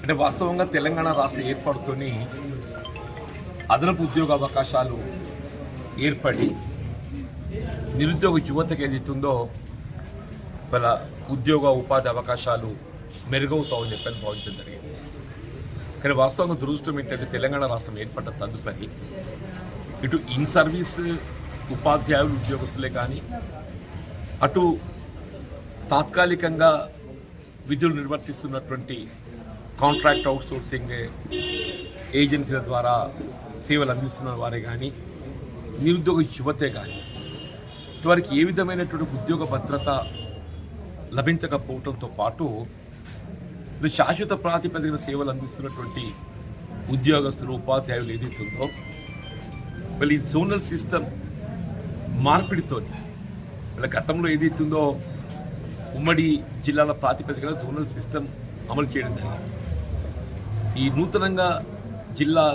అంటే వాస్తవంగా తెలంగాణ రాష్ట్ర ఏర్పాటుతోని అదనపు ఉద్యోగ అవకాశాలు ఏర్పడి నిరుద్యోగ యువతకు ఏదైతుందో వాళ్ళ ఉద్యోగ ఉపాధి అవకాశాలు మెరుగవుతామని చెప్పని భావించడం జరిగింది. కానీ వాస్తవంగా దురదృష్టం ఏంటంటే తెలంగాణ రాష్ట్రం ఏర్పడ్డ తదుపరి ఇటు ఇన్ సర్వీస్ ఉపాధ్యాయులు ఉద్యోగస్తులే కానీ అటు తాత్కాలికంగా విధులు నిర్వర్తిస్తున్నటువంటి కాంట్రాక్ట్ అవుట్సోర్సింగ్ ఏజెన్సీల ద్వారా సేవలు అందిస్తున్న వారే కానీ నిరుద్యోగ యువతే కానీ వారికి ఏ విధమైనటువంటి ఉద్యోగ భద్రత లభించకపోవడంతో పాటు శాశ్వత ప్రాతిపదికన సేవలు అందిస్తున్నటువంటి ఉద్యోగస్తులు ఉపాధ్యాయులు ఏదైతుందో మళ్ళీ ఈ జోనల్ సిస్టమ్ మార్పిడితో ఇలా గతంలో ఏదైతుందో ఉమ్మడి జిల్లాల ప్రాతిపదికన జోనల్ సిస్టమ్ అమలు చేయడం జరిగింది. ఈ నూతనంగా జిల్లా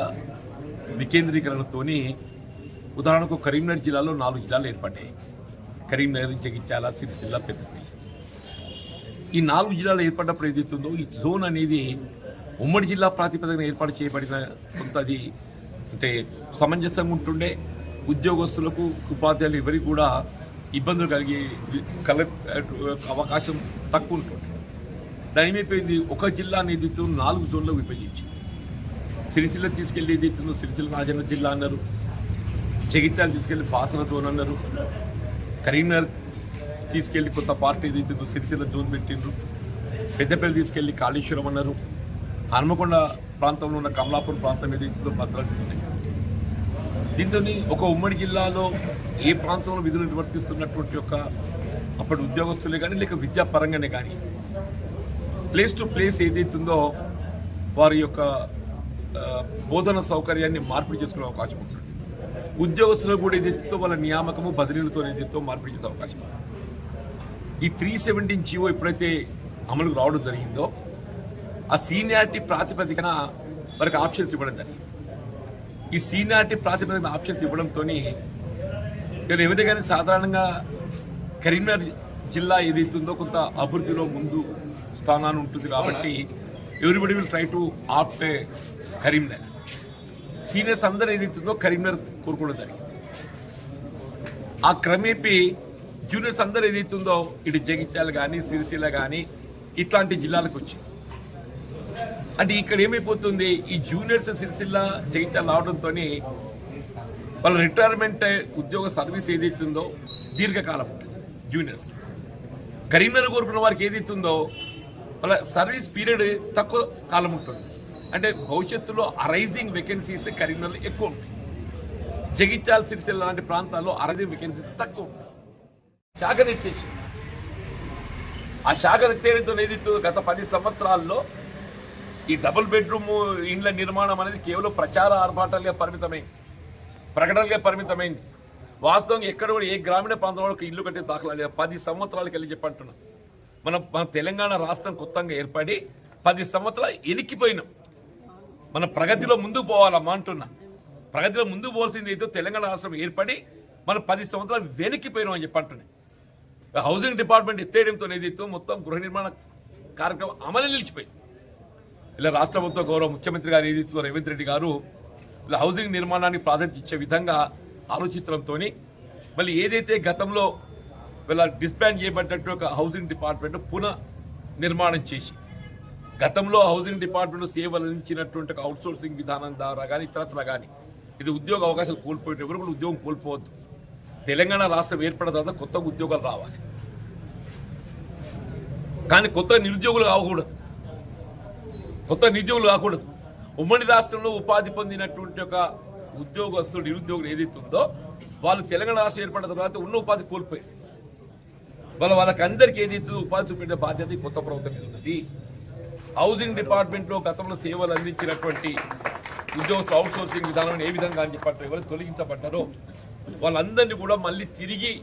వికేంద్రీకరణతోని ఉదాహరణకు కరీంనగర్ జిల్లాలో నాలుగు జిల్లాలు ఏర్పడ్డాయి. కరీంనగర్ జగిత్యాల సిరిసిల్ల పెద్దపల్లి. ఈ నాలుగు జిల్లాలు ఏర్పడినప్పుడు ఏదైతుందో ఈ జోన్ అనేది ఉమ్మడి జిల్లా ప్రాతిపదికన ఏర్పాటు చేయబడిన కొంత అది అంటే సమంజసంగా ఉంటుండే ఉద్యోగస్తులకు ఉపాధ్యాయులు ఎవరికి కూడా ఇబ్బందులు కలిగే కల అవకాశం తక్కువ ఉంటుంది దాని ఏమైపోయింది ఒక జిల్లా అనేది నాలుగు జోన్లకు విభజించి. సిరిసిల్ల తీసుకెళ్ళి ఏదైతుందో సిరిసిల్ల రాజన్న జిల్లా అన్నారు. జగిత్యాల తీసుకెళ్ళి బాసన జోన్ అన్నారు. కరీంనగర్ తీసుకెళ్ళి కొత్త పార్టీ ఏదైతుందో సిరిసిల్ల జోన్ పెట్టిండ్రు. పెద్దపల్లి తీసుకెళ్ళి కాళేశ్వరం అన్నారు. హనుమకొండ ప్రాంతంలో ఉన్న కమలాపూర్ ప్రాంతం ఏదైతుందో భద్రాద్రి ఉన్నాయి దీంతో ఒక ఉమ్మడి జిల్లాలో ఏ ప్రాంతంలో విధులు నిర్వర్తిస్తున్నటువంటి యొక్క అప్పటి ఉద్యోగస్తులే కానీ లేక విద్యాపరంగానే కానీ ప్లేస్ టు ప్లేస్ ఏదైతుందో వారి యొక్క బోధన సౌకర్యాన్ని మార్పిడి చేసుకునే అవకాశం ఉంటుంది. ఉద్యోగస్తులు కూడా ఏదైతుందో వాళ్ళ నియామకము బదిలీలతో ఏదైతే మార్పిడి చేసే అవకాశం ఈ త్రీ సెవెంటీన్ జీవో ఎప్పుడైతే అమలుకు రావడం జరిగిందో ఆ సీనియారిటీ ప్రాతిపదికన వారికి ఆప్షన్స్ ఇవ్వడం జరిగింది. ఈ సీనియారిటీ ప్రాతిపదికన ఆప్షన్స్ ఇవ్వడంతో నేను ఎవరి కానీ సాధారణంగా కరీంనగర్ జిల్లా ఏదైతుందో కొంత అభివృద్ధిలో ముందు స్థానాన్ని ఉంటుంది కాబట్టి everybody will try to opt Karimnagar. Seniors అందరూ ఏదైతుందో కరీంనగర్ కోరుకోవడం జరిగింది ఆ క్రమేపీ జూనియర్స్ అందరూ ఏదైతుందో ఇటు జగిత్యాల కానీ సిరిసిల్ల కానీ ఇట్లాంటి జిల్లాలకు వచ్చింది అంటే ఇక్కడ ఏమైపోతుంది? ఈ జూనియర్స్ సిరిసిల్ల జగిత్యాల రావడంతో వాళ్ళ రిటైర్మెంట్ ఉద్యోగ సర్వీస్ ఏదైతుందో దీర్ఘకాలం ఉంటుంది జూనియర్స్ కరీంనగర్ కోరుకున్న వారికి ఏదైతుందో వాళ్ళ సర్వీస్ పీరియడ్ తక్కువ కాలం ఉంటుంది. అంటే భవిష్యత్తులో అరైజింగ్ వేకెన్సీస్ కరీంనగర్లో ఎక్కువ ఉంటాయి. జగిత్యాల సిరిసిల్ల లాంటి ప్రాంతాల్లో అరైజింగ్ వేకెన్సీస్ తక్కువ ఉంటాయి. శాఖను ఎత్తేసి ఆ శాఖను ఎత్తేయడంతో ఏదైతుందో గత పది సంవత్సరాల్లో ఈ డబుల్ బెడ్రూమ్ ఇండ్ల నిర్మాణం అనేది కేవలం ప్రచార ఆర్భాటాలుగా పరిమితమైంది ప్రకటనలుగా పరిమితమైంది వాస్తవంగా ఎక్కడ కూడా ఏ గ్రామీణ ప్రాంతంలో ఇల్లు కట్టే దాఖలా లేదు. పది సంవత్సరాలకు వెళ్ళి చెప్పంటున్నాం మనం మన తెలంగాణ రాష్ట్రం కొత్తగా ఏర్పడి పది సంవత్సరాలు ఎనికిపోయినాం. మన ప్రగతిలో ముందుకు పోవాలమ్మా అంటున్నా. ప్రగతిలో ముందుకు పోవాల్సింది ఏదో తెలంగాణ రాష్ట్రం ఏర్పడి మనం పది సంవత్సరాలు వెనక్కిపోయినాం అని చెప్పంటున్నాయి హౌసింగ్ డిపార్ట్మెంట్ ఎత్తేయడంతో ఏదైతే మొత్తం గృహ నిర్మాణ కార్యక్రమం అమలు నిలిచిపోయింది. ఇలా రాష్ట్ర ప్రభుత్వ గౌరవ ముఖ్యమంత్రి గారు ఏదైతే రేవంత్ రెడ్డి గారు ఇలా హౌసింగ్ నిర్మాణానికి ప్రాధాన్యత ఇచ్చే విధంగా ఆలోచించడంతో మళ్ళీ ఏదైతే గతంలో వీళ్ళ డిస్బ్యాండ్ చేయబడ్డట్టు ఒక హౌసింగ్ డిపార్ట్మెంట్ పునః నిర్మాణం చేసి గతంలో హౌసింగ్ డిపార్ట్మెంట్ సేవలు అందించినటువంటి ఒక అవుట్సోర్సింగ్ విధానం ద్వారా కానీ ఇతరత్ర కానీ ఇది ఉద్యోగ అవకాశాలు కోల్పోయేటప్పుడు ఎవరు కూడా ఉద్యోగం కోల్పోవద్దు. తెలంగాణ రాష్ట్రం ఏర్పడిన తర్వాత కొత్త ఉద్యోగాలు రావాలి. కానీ కొత్త నిరుద్యోగులు కావకూడదు కొత్త నిరుద్యోగులు కాకూడదు ఉమ్మడి రాష్ట్రంలో ఉపాధి పొందినటువంటి ఒక ఉద్యోగస్తుడు నిరుద్యోగులు ఏదైతే ఉందో వాళ్ళు తెలంగాణ రాష్ట్రం ఏర్పడిన తర్వాత ఉన్న ఉపాధి కోల్పోయి వాళ్ళ వాళ్ళకందరికీ ఏదైతే ఉపాధి చూపించే బాధ్యత కొత్త ప్రభుత్వం ఉన్నది. హౌసింగ్ డిపార్ట్మెంట్లో గతంలో సేవలు అందించినటువంటి ఉద్యోగస్తులు అవుట్ సోర్సింగ్ విధానం ఏ విధంగా అని చెప్పారు ఎవరు తొలగించబడ్డారో వాళ్ళందరినీ కూడా మళ్ళీ తిరిగి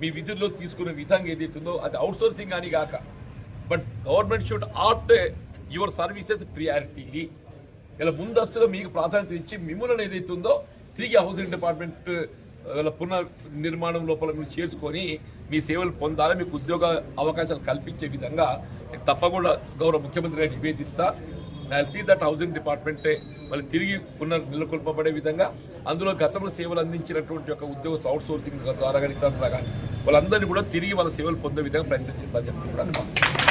మీ విధుల్లో తీసుకునే విధంగా ఏదైతుందో అది అవుట్ సోర్సింగ్ అని కాక. But government should opt your services priority ఇలా ముందస్తులో మీకు ప్రాధాన్యత ఇచ్చి మిమ్మల్ని ఏదైతుందో తిరిగి హౌసింగ్ డిపార్ట్మెంట్ వాళ్ళ పునర్ నిర్మాణం లోపల మీరు చేర్చుకొని మీ సేవలు పొందాలి మీకు ఉద్యోగ అవకాశాలు కల్పించే విధంగా తప్పకుండా గౌరవ ముఖ్యమంత్రి గారు నివేదిస్తా ఐ సీ దట్ హౌసింగ్ డిపార్ట్మెంటే మళ్ళీ తిరిగి పునర్ నెలకొల్పబడే విధంగా అందులో గతంలో సేవలు అందించినటువంటి ఒక ఉద్యోగ అవుట్ సోర్సింగ్ ద్వారా కానీ ఇతర కానీ వాళ్ళందరినీ కూడా తిరిగి వాళ్ళ సేవలు పొందే విధంగా ప్రయత్నం చేస్తారని చెప్పి కూడా అనుకుంటున్నాను.